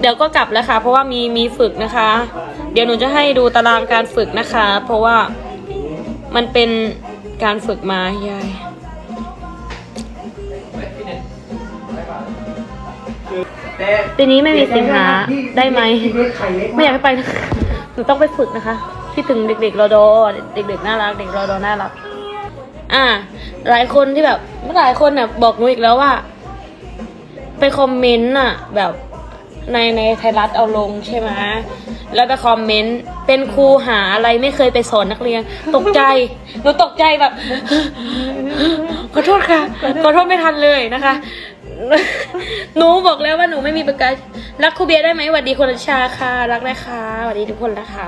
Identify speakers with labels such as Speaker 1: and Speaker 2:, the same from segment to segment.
Speaker 1: เดี๋ยวก็กลับแล้วค่ะ เพราะว่ามีมีฝึกนะคะ เดี๋ยวหนูจะให้ดูตารางการฝึกนะคะ เพราะว่ามันเป็นการฝึกมายายปีนี้ไม่มีสิงหาได้ไหมไม่อยากให้ไปหนูต้องไปฝึกนะคะคิดถึงเด็กๆรอดอเด็กๆน่ารักเด็กรอดอน่ารัก อ่า หลายคนที่แบบหลายคนน่ะบอกหนูอีกแล้วว่า ไปคอมเมนต์น่ะแบบในในไทยรัฐเอาลงใช่ไหมแล้วไปคอมเมนต์เป็นครูหาอะไรไม่เคยไปสอนนักเรียน ตกใจหนูตกใจแบบ ขอโทษค่ะขอโทษไม่ทันเลยนะคะ หนูบอกแล้วว่าหนูไม่มีประกันรักครูเบียร์ได้ไหมสวัสดีคุณรัชชาค่ะรักนะคะสวัสดีทุกคนนะคะ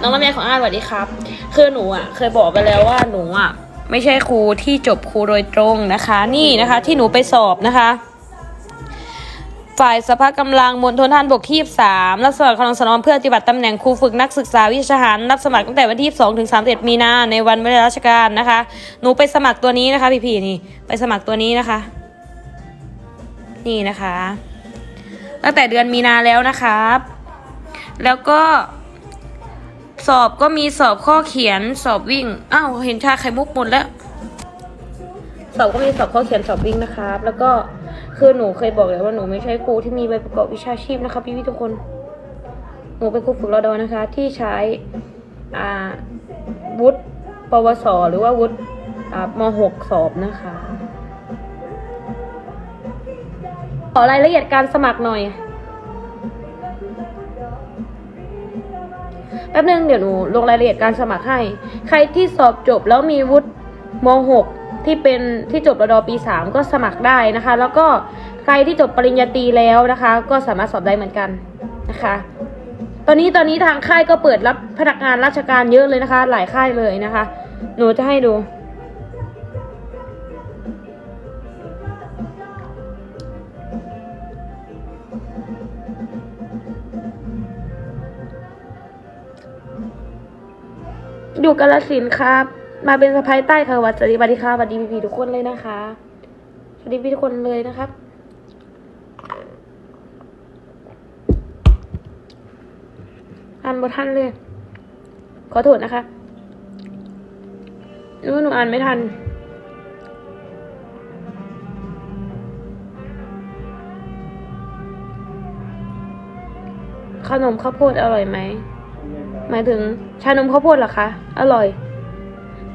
Speaker 1: น้องลำไยของอาสวัสดีครับ คือหนูอะ เคยบอกไปแล้วว่าหนูอะ ไม่ใช่ครูที่จบครูโดยตรงนะคะ นี่นะคะ ที่หนูไปสอบนะคะ ฝ่ายสภากำลังมณฑลทหารบกที่3รับสมัครกำลังสนองเพื่อปฏิบัติตำแหน่งครูฝึกนักศึกษาวิชาหารรับสมัครตั้งแต่วันที่2ถึง31มีนาในวันเวลาราชการนะคะ หนูไปสมัครตัวนี้นะคะ พี่ๆนี่ ไปสมัครตัวนี้นะคะ นี่นะคะ ตั้งแต่เดือนมีนาแล้วนะครับ แล้วก็สอบก็มีสอบข้อเขียนสอบวิ่ง อ้าว เห็นชาไข่มุกหมดแล้ว สอบก็มีสอบข้อเขียนสอบวิ่งนะครับ แล้วก็คือหนูเคยบอกแล้วว่าหนูไม่ใช่ครูที่มีใบประกอบวิชาชีพนะคะพี่พี่ๆทุกคน หนูเป็นครูฝึกรอดอนะคะ ที่ใช้อ่าวุฒิปวส หรือว่าวุฒิอ่ามหกสอบนะคะ ขอรายละเอียดการสมัครหน่อยแป๊บนึงเดี๋ยวหนูลงรายละเอียดการสมัครให้ ใครที่สอบจบแล้วมีวุฒิม .6 ที่เป็นที่จบระดอปี 3 ก็สมัครได้นะคะ แล้วก็ใครที่จบปริญญาตรีแล้วนะคะ ก็สามารถสอบได้เหมือนกันนะคะ ตอนนี้ตอนนี้ทางค่ายก็เปิดรับพนักงานราชการเยอะเลยนะคะ หลายค่ายเลยนะคะ หนูจะให้ดูอยู่กาลสินครับ มาเป็นสะพายใต้ค่ะวัดสวัสดีสวัสดีค่ะสวัสดีพี่ๆทุกคนเลยนะคะสวัสดีพี่ทุกคนเลยนะครับอ่านบททันเลย ขอโทษนะคะรู้หนูอ่านไม่ทัน ขนมข้าวโพดอร่อยไหม หมายถึงชานมข้าวโพดเหรอคะ อร่อย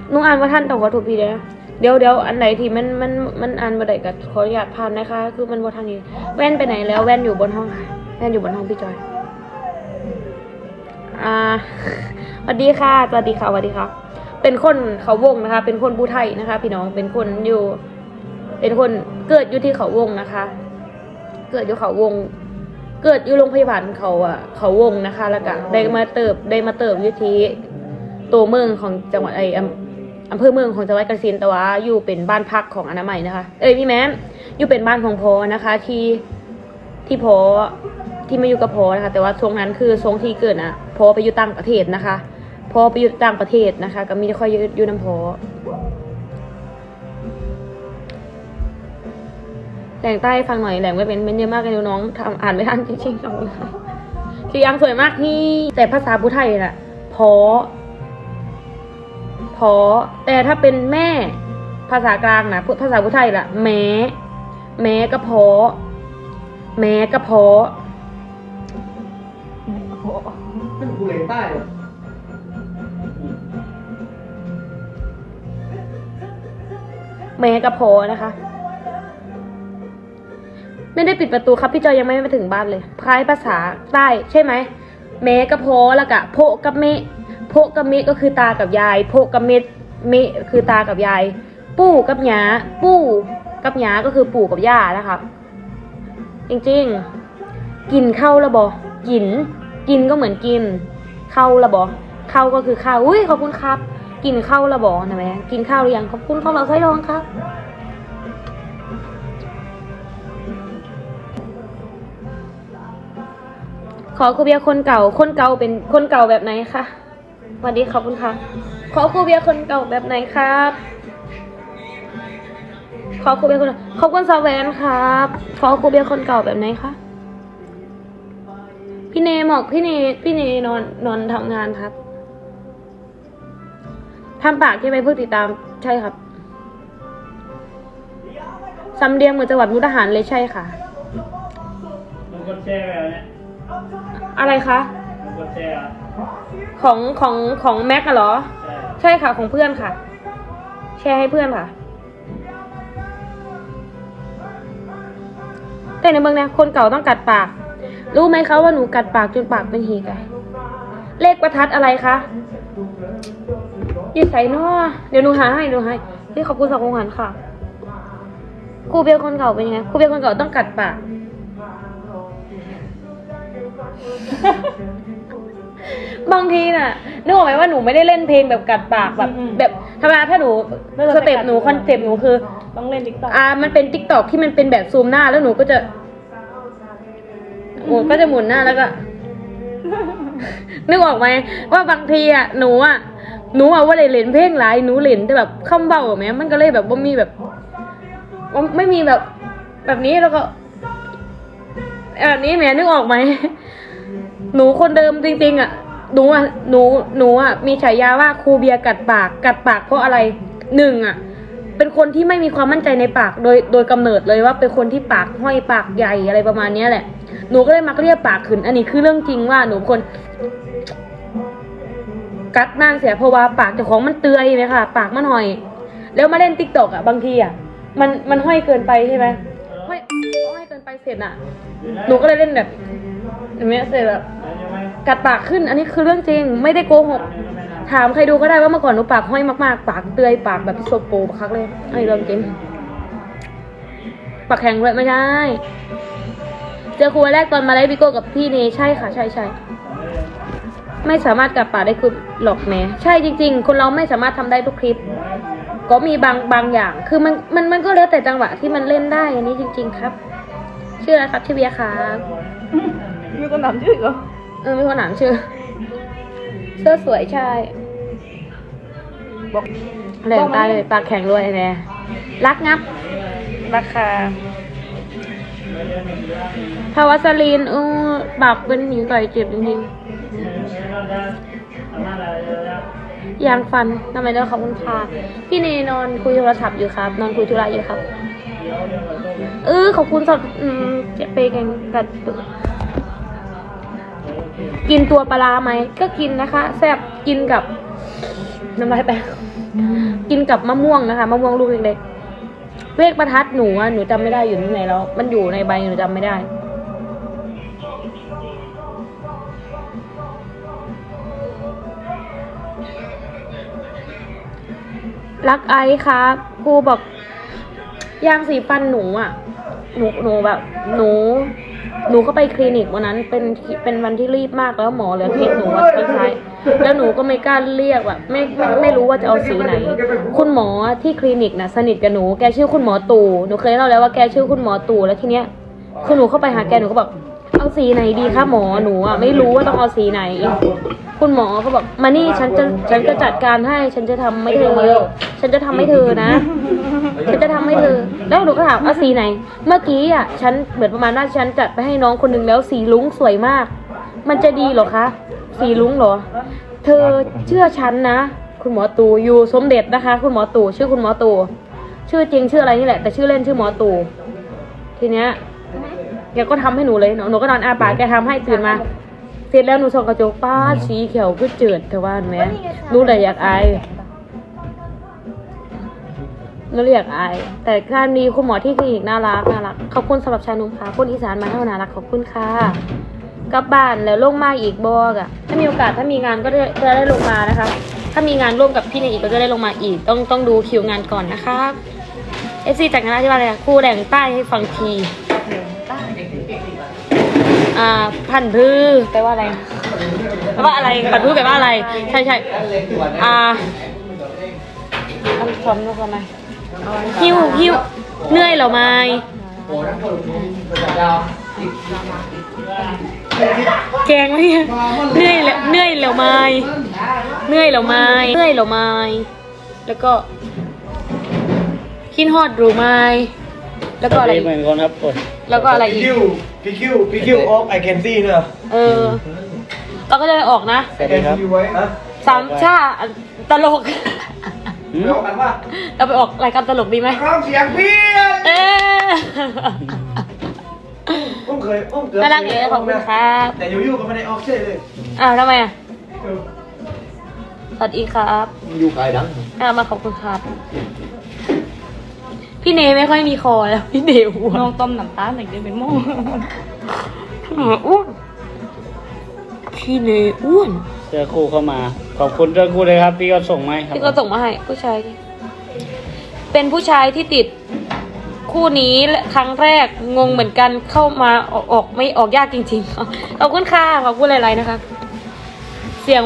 Speaker 1: หนุอ่านว่าท่านต้องขอถูกพี่เลยนะเดี๋ยวเดี๋ยวอันไหนที่มันมันมันอ่านบ่ได้ก็ขออนุญาตผ่านนะคะ คือมันบ่ทันนี้ แว่นไปไหนแล้วแว่นอยู่บนห้องค่ะ แว่นอยู่บนห้องพี่จอย อ่าสวัสดีค่ะสวัสดีค่ะสวัสดีค่ะ เป็นคนเขาวงนะคะ เป็นคนผู้ไทยนะคะ พี่น้องเป็นคนอยู่ เป็นคนเกิดอยู่ที่เขาวงนะคะ เกิดอยู่เขาวง เกิดอยู่โรงพยาบาลเขาอะเขาวงนะคะ แล้วก็ได้มาเติบได้มาเติบอยู่ที่ตัวเมืองของจังหวัดไอ อำเภอเมืองของจังหวัดกาฬสินแต่ว่าอยู่เป็นบ้านพักของอนามัยนะคะ เอ้ยพี่แม่อยู่เป็นบ้านของพอนะคะ ที่ที่พอที่มาอยู่กับพอนะคะ แต่ว่าช่วงนั้นคือช่วงที่เกิดนะพอไปอยู่ต่างประเทศนะคะพอไปอยู่ต่างประเทศนะคะ ก็มีค่อยอยู่น้ำพอแหล่งใต้ฟังหน่อยแหล่งไม่เป็นเป็นเยอะมากเลยน้องทำอ่านไม่ทันจริงๆขอบคุณค่ะคือยังสวยมากที่แต่ภาษาพุไทยน่ะพอ พอแต่ถ้าเป็นแม่ภาษากลางนะภาษาพุไทยล่ะ แม้ แม้ก็พอแม้ก็พอ
Speaker 2: เป็นกูเลนใต้เหรอ
Speaker 1: แม้ก็พอนะคะ ไม่ได้ปิดประตูครับพี่จอยยังไม่มาถึงบ้านเลยคล้ายภาษาใต้ใช่ไหมแม้กับโพแล้วก็โพกับเมะ พกับเมก็คือตากับยายโพกับเมเมคือตากับยาย ปู่กับหยาปู่กับหยาก็คือปู่กับย่านะคะจริงๆ กินเข้าวละบอกิน กินก็เหมือนกิน เข้าวละบอเข้าก็คือข้าวอุ้ยขอบคุณครับ กินข้าวละบอนะแม่กินข้าวหรือยังขอบคุณข้าเราไส้รองครับขอครูเบียคนเก่า คนเก่าเป็นคนเก่าแบบไหนคะ วัสดีขอบคุณค่ะ ขอครูเบียร์คนเก่าแบบไหนครับ ขอครูเบียร์คนขอบคุณซาแวนครับ ขอครูเบียร์คนเก่าแบบไหนคะพี่เนบอกพี่เนพี่เนนอนนอนทำงานครับทำปากใช่ไหมเพื่อติดตามใช่ครับสำเนียงเหมือนจังหวัดมุกดาหารเลยใช่ค่ะ
Speaker 3: มึงกดแชร์ไปแล้วเนี่ย
Speaker 1: อะไรคะ
Speaker 3: มึง กดแชร์เหรอ
Speaker 1: ของของของแม็กอะเหรอ
Speaker 3: ใช่
Speaker 1: ใช่ค่ะของเพื่อนค่ะ แชร์ให้เพื่อนค่ะแต่ในเมืองเนี่ยคนเก่าต้องกัดปาก รู้ไหมคะว่าหนูกัดปากจนปากเป็นหีกอะเลขประทัดอะไรคะอยี่ใส่นอเดี๋ยวหนูหาให้หนูให้พี่ขอบคุณสองของขวัญค่ะครูเบียร์คนเก่าเป็นยังไงครูเบียร์คนเก่าต้องกัดปาก บางทีน่ะนึกออกไหมว่าหนูไม่ได้เล่นเพลงแบบกัดปากแบบ
Speaker 4: อืม
Speaker 1: แบบธรรมดาถ้าหนู
Speaker 4: ไม่ว่า
Speaker 1: สเต็ป
Speaker 4: จะกัด
Speaker 1: หนู คอนเซ็ปต์หนูคือ
Speaker 4: ต้องเล่นติ๊กต็อก
Speaker 1: อ่ามันเป็นติ๊กตอกที่มันเป็นแบบซูมหน้าแล้วหนูก็จะหนูก็จะหมุนหน้าแล้วก็ นึกออกไหมว่าบางทีอะหนูอะหนูอะว่าเลยเล่นเพลงหลายหนูเล่นแต่แบบคำเบาไหมมันก็เลยแบบว่ามีแบบว่าไม่มีแบบแบบนี้แล้วก็แบบนี้แหมนึกออกไหม หนูคนเดิมจริงๆอะหนูอะหนูหนูอะมีฉายาว่าครูเบียร์กัดปากกัดปากเพราะอะไรหนึ่งอะเป็นคนที่ไม่มีความมั่นใจในปากโดยโดยกำเนิดเลยว่าเป็นคนที่ปากห้อยปากใหญ่อะไรประมาณเนี้ยแหละ หนูก็เลยมักเรียกปากขึ้น อันนี้คือเรื่องจริงว่าหนูคน กัดนางเสียเพราะว่าปากเจ้าของมันเตือยไหมคะปากมันห้อย แล้วมาเล่นติ๊กตอกอะบางทีอะมันมันห้อยเกินไปใช่ไหมห้อยห้อยเกินไปเสร็จอะ หนูก็เลยเล่นแบบ อย่างเงี้ยเสร็จแบบ
Speaker 3: ยังไม่
Speaker 1: กัดปากขึ้น อันนี้คือเรื่องจริง ไม่ได้โกหก ถามใครดูก็ได้ว่าเมื่อก่อนหนูปากห้อยมากๆ ปากเตือยปากแบบโซโปบักคักเลยอันนี้เรื่องจริง ปากแข็งเลยไม่ใช่ เจอครูวันแรกตอนมาไลฟ์บิโก้กับพี่เนใช่ค่ะ ใช่ใช่ไม่สามารถกัดปากได้คือหลอกแหม่ใช่จริง ๆ คนเราไม่สามารถทำได้ทุกคลิป ก็มีบางบางอย่าง คือมันมันมันก็แล้วแต่จังหวะที่มันเล่นได้อันนี้จริง ๆ ครับ ชื่ออะไรครับชื่อเบียร์ครับ
Speaker 4: มีคนถามชื่ออีกเหรอ
Speaker 1: เออมีคนถามชื่อ เสื้อสวยใช่
Speaker 4: บอก
Speaker 1: แหล่งตาเลยปากแข็งรวยแน่รักงับ ราคาทาวาสลีนเออปากเป็นหมีไก่เจ็บจริงๆยางฟันทำไมเด้อขอบคุณค่ะพี่เนนอนคุยโทรศัพท์อยู่ครับ นอนคุยธุระอยู่ครับ เออขอบคุณสำหรับอืมเจะไปกันกัน กินตัวปลาร้าไหมก็กินนะคะ แซ่บกินกับน้ำลายแตกกินกับมะม่วงนะคะมะม่วงลูกเล็กๆเลขประทัดหนูอะหนูจำไม่ได้อยู่ที่ไหนแล้ว มันอยู่ในใบหนูจำไม่ได้รักไอซ์ครับครูบอกยางสีฟันหนูอะ หนูหนูแบบ หนู หนูก็ไปคลินิกวันนั้นเป็นเป็นวันที่รีบมากแล้วหมอเหลือเคสหนูว่าใช้ใช้แล้วหนูก็ไม่กล้าเรียกแบบไม่ไม่ไม่รู้ว่าจะเอาสีไหน คุณหมอที่คลินิกนะสนิทกับหนูแกชื่อคุณหมอตู่หนูเคยเล่าแล้วว่าแกชื่อคุณหมอตู่แล้วทีเนี้ยคือหนูเข้าไปหาแกหนูก็บอกเอาสีไหนดีคะหมอหนูอะไม่รู้ว่าต้องเอาสีไหน คุณหมอก็บอกมานี่ฉันจะฉันจะจัดการให้ ฉันจะทำไม่เธอฉันจะทำให้เธอนะ ฉันจะทำให้เธอ แล้วหนูก็ถามเอาสีไหน เมื่อกี้อะฉันเหมือนประมาณว่าฉันจัดไปให้น้องคนหนึงแล้วสีลุ้งสวยมาก มันจะดีหรอคะสีลุ้งหรอ เธอเชื่อฉันนะ คุณหมอตู่อยู่สมเด็จนะคะ คุณหมอตู่ชื่อคุณหมอตู่ชื่อจริงชื่ออะไรนี่แหละ แต่ชื่อเล่นชื่อหมอตู่ทีเนี้ยแกก็ทำให้หนูเลยหนูหนูก็นอนอาปากแกทำให้ตื่นมา เสร็จแล้วหนูส่องกระจกป้าดสีเขียวก็เจิดแต่ว่าเห็นไหมหนูเลยอยากอายหนูเลยอยากอาย แต่การมีคุณหมอที่คลินิกน่ารักน่ารักขอบคุณสำหรับชายหนุ่มค่ะคนอีสานมาเท่าน่ารักขอบคุณค่ะกลับบ้านแล้วลงมาอีกบอกอะถ้ามีโอกาสถ้ามีงานก็จะจะได้ลงมานะคะ ถ้ามีงานร่วมกับพี่ในอีกก็จะได้ลงมาอีก ต้องต้องดูคิวงานก่อนนะคะเอฟซีจากงานที่ว่าอะไรอะครูแดงใต้ให้ฟังที อ่าพันธุ์พืชแปลว่าอะไรแปลว่าอะไรพันธุ์พืชแปลว่าอะไร ใช่ใช่อ่าอันซ้อมนกละไหมหิวหิวเหนื่อยเหรอไหม
Speaker 2: โอ้ทั้งหมดยาว
Speaker 1: แกงไหมเนี่ยเหนื่อยแล้วเหนื่อยแล้วไหมเหนื่อยแล้วไหมเหนื่อยแล้วไหมแล้วก็คินฮอดรู้ไหมแล้วก็อะไรอีก
Speaker 3: เหมือนกันครับกด
Speaker 1: แล้วก็อะไรอีก
Speaker 2: คิว พี่คิวพี่คิวออกไอแคนซี่เนอะ
Speaker 1: เออเราก็จะออกนะ
Speaker 2: ไอแคนซี่ไว้ฮะ
Speaker 1: สามชาตลก
Speaker 2: เดี๋ยวกันว่า
Speaker 1: เราไปออกรายการตลกดีไหม
Speaker 2: ร้องเสียงเพี่
Speaker 1: เออ
Speaker 2: ผมเคยผมเกือบ
Speaker 1: น่ารักเลยขอบคุณครับ
Speaker 2: แต่อยู่ๆก็ไม่ได้ออกเช่เลย
Speaker 1: อ้าวทำไมอะสวัสดีครับ
Speaker 2: อยู่ไกลดัง
Speaker 1: อ่ามาขอบคุณครับ พี่เนไม่ค่อยมีคอแล้วพี่เนอ้วน
Speaker 4: น้องต้มน้ำตาลหนึ่งเดียวเป็นหม้อ
Speaker 1: อ้วนพี่เนอ้วน
Speaker 3: เจอครูเข้ามา ขอบคุณเจอครูเลยครับ พี่ก็ส่งมาให้ครับ
Speaker 1: ที่เขาส่งมาให้ผู้ชายนี่เป็นผู้ชายที่ติดคู่นี้และครั้งแรกงงเหมือนกันเข้ามาออกออกไม่ออกยากจริงๆขอบคุณค่ะขอบคุณหลายๆนะคะ เสียง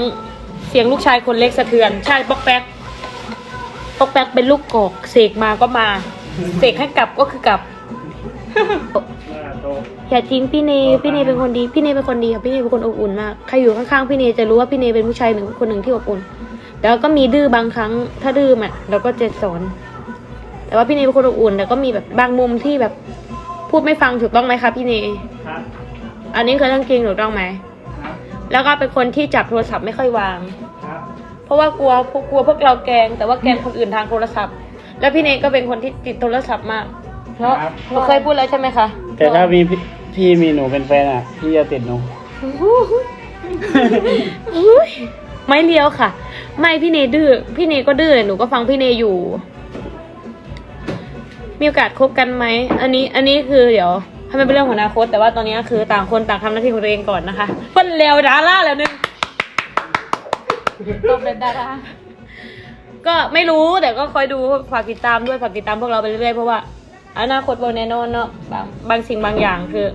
Speaker 1: เสียงลูกชายคนเล็กสะเทือน ใช่ป๊อกแป๊กป๊อกแป๊กเป็นลูกกอกเสกมาก็มา เสกให้กลับก็คือกลับ
Speaker 3: หน้าโต
Speaker 1: อย่าทิ้งพี่เนพี่เนเป็นคนดี พี่เนเป็นคนดีค่ะพี่เนเป็นคนอบอุ่นมาก ใครอยู่ข้างๆพี่เนจะรู้ว่าพี่เนเป็นผู้ชายหนึ่งคนหนึ่งที่อบอุ่น แล้วก็มีดื้อบางครั้ง ถ้าดื้ออะเราก็จะสอน แต่ว่าพี่เนเป็นคนอบอุ่น แต่ก็มีแบบบางมุมที่แบบพูดไม่ฟังถูกต้องไหมคะพี่เน
Speaker 3: ครับ
Speaker 1: อันนี้คือเรื่องจริงถูกต้องไหม
Speaker 3: ครับ
Speaker 1: แล้วก็เป็นคนที่จับโทรศัพท์ไม่ค่อยวาง
Speaker 3: ครับ
Speaker 1: เพราะว่ากลัวพวกกลัวพวกเราแกล้งแต่ว่าแกล้งคนอื่นทางโทรศัพท์ แล้วพี่เนก็เป็นคนที่ติดโทรศัพท์มาก เพราะหนูเคยพูดแล้วใช่ไหมคะ
Speaker 3: แต่ถ้ามีพี่พี่มีหนูเป็นแฟนอะ พี่จะติดหนู
Speaker 1: อุ๊ยไม่เลี้ยวค่ะ ไม่พี่เนดื้อพี่เนก็ดื้อหนูก็ฟังพี่เนอยู่ มีโอกาสคบกันไหมอันนี้อันนี้คือเดี๋ยวให้มันเป็นเรื่องของอนาคต แต่ว่าตอนนี้คือต่างคนต่างทำหน้าที่ของตัวเองก่อนนะคะเพิ่นเร็วดาราแล้วนึง
Speaker 4: ต้มเป็นดารา
Speaker 1: ก็ไม่รู้แต่ก็คอยดูฝากติดตามด้วยฝากติดตามพวกเราไปเรื่อยๆเพราะว่าอนาคตบนแน่นอนเนาะบางบางสิ่งบางอย่างคือ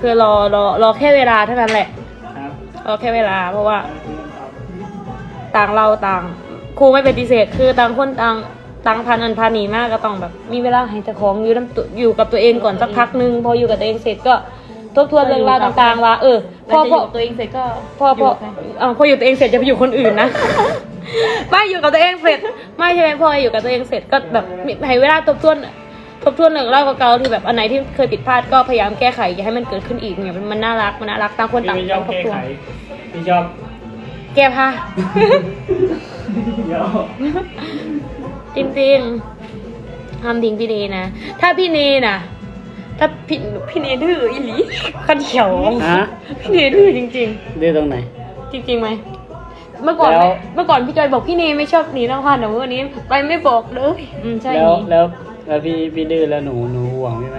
Speaker 1: คือรอรอรอแค่เวลาเท่านั้นแหละ
Speaker 3: ครับ
Speaker 1: รอแค่เวลา เพราะว่า ต่างเราต่างครูไม่ปฏิเสธคือต่างคนต่างต่างพันอันพาหนีมากก็ต้องแบบ มีเวลาให้เจ้าของอยู่น้ำตัวอยู่กับตัวเองก่อนสักพักหนึงพออยู่กับตัวเองเสร็จก็ทบทวนเรื่องราวต่างๆว่าเออพ
Speaker 4: พ
Speaker 1: อ
Speaker 4: อ
Speaker 1: พอ
Speaker 4: ตัวเองเสร็จก็
Speaker 1: พอพออ่าพออยู่ตัวเองเสร็จจะไปอยู่คนอื่นนะ ไม่อยู่กับตัวเองเสร็จ ไม่ใช่ไหมพออยู่กับตัวเองเสร็จก็แบบมีให้เวลาทบทวนทบทวนเรื่องเล่าเก่าๆที่แบบอันไหนที่เคยผิดพลาดก็พยายามแก้ไขอย่าให้มันเกิดขึ้นอีกเนี่ยมันมันน่ารักมันน่ารักต่างคน
Speaker 3: พี่
Speaker 1: ต่าง
Speaker 3: ไม่ชอบ
Speaker 1: ทบ
Speaker 3: แก้
Speaker 1: ทว
Speaker 3: ไข
Speaker 1: น
Speaker 3: พี่ชอบ
Speaker 1: แก้ผ้า
Speaker 3: เดี๋ยว
Speaker 1: จริงๆทำทิ้งพี่เนนะ ถ้าพี่เนนะถ้าพี่พี่เนดื้ออีหลีขันเขียว
Speaker 3: ฮะ
Speaker 1: พี่เนดื้อจริง
Speaker 3: ดื้อตรงไหน
Speaker 1: ๆจริงๆไหม เมื่อก่อน
Speaker 3: แล้ว
Speaker 1: ไม่เมื่อก่อนพี่จอยบอกพี่เนไม่ชอบหนีนอกบ้านแต่วันนี้ไปไม่บอกเลยอืมใช่
Speaker 3: แล้ว
Speaker 1: หนี
Speaker 3: แล้วแล้วพี่พี่ดื้อแล้วหนูหนูห่วงพี่ไหม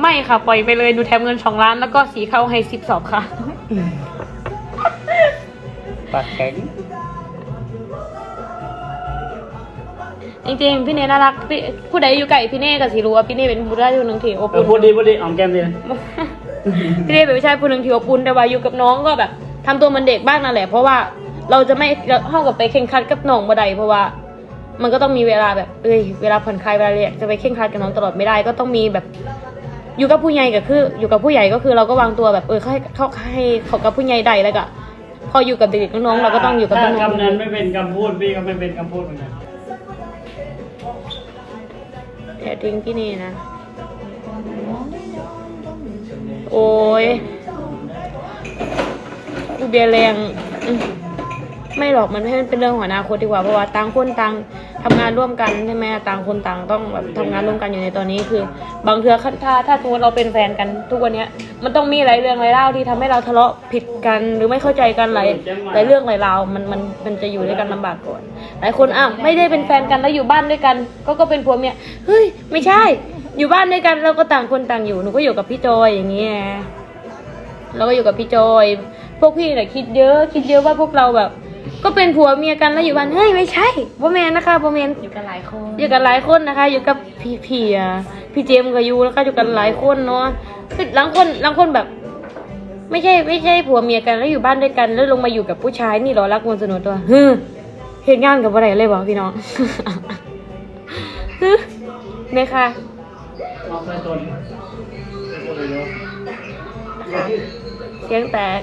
Speaker 1: ไม่ค่ะ ปล่อยไปเลยดูแถมเงินสองล้านแล้วก็สีเข้าให้สิบสอบค่ะ
Speaker 3: ปากแข็ง
Speaker 1: จริงๆพี่เนน่ารักพี่ผู้ใดอยู่ไกลพี่เนก็สิรู้ว่าพี่เนเป็นผู้ได้คนหนึ่งที่อบ
Speaker 3: เออ
Speaker 1: อุ่น
Speaker 3: พูดดีพูดดีออมแก้มดีนะ
Speaker 1: พี่เนเป็นผู้ชายผู้หนึ่งที่อบอุ่นแต่ว่าอยู่กับน้องก็แบบทำตัวเหมันเด็กบ้างนั่นแหละเพราะว่า เราจะไม่เราเข้ากับไปเข่งครัดกับน้องบ่ได้เพราะว่า มันก็ต้องมีเวลาแบบเอ้ยเวลาผ่อนคลายเวลาเรียนจะไปเข่งครัดกับน้องตลอดไม่ได้ก็ต้องมีแบบอยู่กับผู้ใหญ่ก็คือ อยู่กับผู้ใหญ่ก็คือเราก็วางตัวแบบเออให้เขาให้เขากับผู้ใหญ่ใดแล้วก็พออยู่กับเด็กๆน้องๆเราก็ต้องอยู่กับน้
Speaker 3: ถ้า
Speaker 1: อง
Speaker 3: คำนั้นไม่เป็นคำพูดพี่ก็ไม่เป็นคำพูดเหมือนกัน
Speaker 1: ๆอย่าทิ้งพี่เนนะ โอ้ยอุเบียแรงอืม ไม่หรอกมันให้มันเป็นเรื่องของอนาคตดีกว่าเพราะว่าต่างคนต่างทำงานร่วมกันใช่ไหมต่างคนต่างต้องแบบทำงานร่วมกันอยู่ในตอนนี้คือ บางเทือถ้าถ้าสมมติเราเป็นแฟนกันทุกวันเนี้ยมันต้องมีหลายเรื่องหลายเล่าวที่ทำให้เราทะเลาะผิดกันหรือไม่เข้าใจกันหลายหลายเรื่องหลายราวมันมันมันจะอยู่ด้วยกันลำบากก่อน หลายคนอ้าวไม่ได้เป็นแฟนกันแล้วอยู่บ้านด้วยกัน ก็ก็เป็นผัวเมียเฮ้ยไม่ใช่ อยู่บ้านด้วยกันเราก็ต่างคนต่างอยู่หนูก็อยู่กับพี่จอยอย่างเงี้ยเราก็อยู่กับพี่จอย พวกพี่เนี่ยคิดเยอะ คิดเยอะว่าพวกเราแบบ ก็เป็นผัวเมียกันแล้วอยู่บ้านเฮ้ยไม่ใช่พ่อแมนนะคะพ่อแมน
Speaker 4: อยู่กันหลายคน
Speaker 1: อยู่กันหลายคนนะคะ อยู่กับพี่พี่อะพี่เจมส์กับยูแล้วก็อยู่กันหลายคนเนาะคือหลังคนหลังคนแบบ ไม่ใช่ไม่ใช่ผัวเมียกันแล้วอยู่บ้านด้วยกัน แล้วลงมาอยู่กับผู้ชายนี่เหรอรักมวลสนุนตัวเฮ้อเหตุงานกับอะไรเลยบอกพี่น้องฮึเนี่ยค่ะ
Speaker 3: น้องใส่ตนไม่พูดเลยเยอะ
Speaker 1: เสียงแตก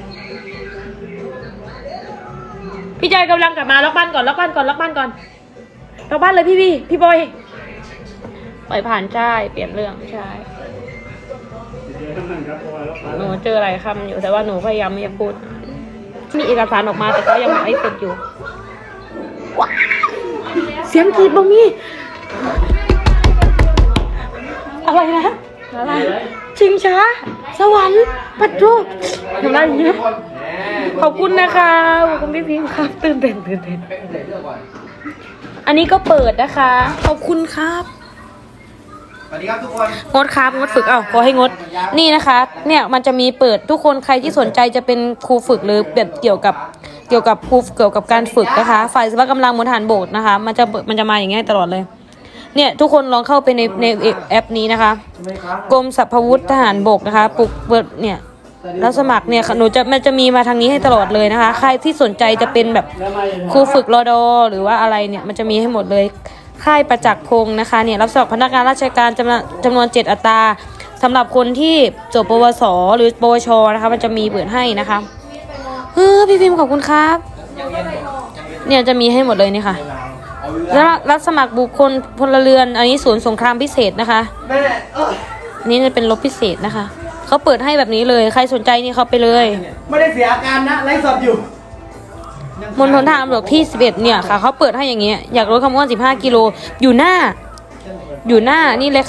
Speaker 1: พี่จอยกำลังกลับมาล็อกบ้านก่อนล็อกบ้านก่อนล็อกบ้านก่อนล็อกบ้านเลยพี่พี่พี่บอยปล่อยผ่านใช่เปลี่ยนเรื่องใช่หนูเจอหลายคำอยู่แต่ว่าหนูพยายามไม่จะพูด มีเอกสารออกมาแต่ก็ยังไม่ฝึกอยู่เสียงกรีดบ่มีอะไรนะ
Speaker 4: อะไร
Speaker 1: ชิงช้า สวรรค์ปัดโจทำได้เยอะ ขอบคุณนะคะขอบคุณพี่พิมพ์ครับ ตื่นเต้นตื่นเต้นอันนี้ก็เปิดนะคะ ขอบคุณครับ
Speaker 2: สวัสดีครับทุกคน
Speaker 1: งดครับงดฝึกเอ้าขอให้งด นี่นะคะ เนี่ยมันจะมีเปิดทุกคนใครที่สนใจจะเป็นครูฝึกหรือแบบเกี่ยวกับเกี่ยวกับครูเกี่ยวกับการฝึกนะคะ ฝ่ายศิลปกำลังมณฑลทหารบกนะคะ มันจะมันจะมาอย่างเงี้ยตลอดเลย เนี่ยทุกคนลองเข้าไปในในแอปนี้นะคะ กรมสรรพาวุธทหารบกนะคะ ปลุกเปิดเนี่ย แล้วสมัครเนี่ยค่ะหนูจะมันจะมีมาทางนี้ให้ตลอดเลยนะคะ ใครที่สนใจจะเป็นแบบ
Speaker 3: แล้วมาอย่าง
Speaker 1: ครูฝึกรอดอหรือว่าอะไรเนี่ยมันจะมีให้หมดเลย ค่ายประจักษ์พงศ์นะคะเนี่ยรับสมัครพนักงานราชการจำนวนจำนวนเจ็ดอัตราสำหรับคนที่จบปวส หรือปวชนะคะมันจะมีเปิดให้นะคะเออพี่พิมพ์ขอบคุณครับ เนี่ยจะมีให้หมดเลยนี่ค่ะแล้วรับสมัครบุคคลพลเรือน อันนี้ศูนย์สงครามพิเศษนะคะ
Speaker 2: แม่เออ
Speaker 1: อันนี้จะเป็นรบพิเศษนะคะ เขาเปิดให้แบบนี้เลย ใครสนใจนี่เขาไปเลย
Speaker 2: ไม่ได้เสียอาการนะไลฟ์สดอยู่
Speaker 1: มณฑลทหารบกที่ 11 เนี่ยค่ะเขาเปิดให้อย่างเงี้ยอยากลดความอ้วน15 กิโลอยู่หน้า อยู่หน้านี่เลยค่ะ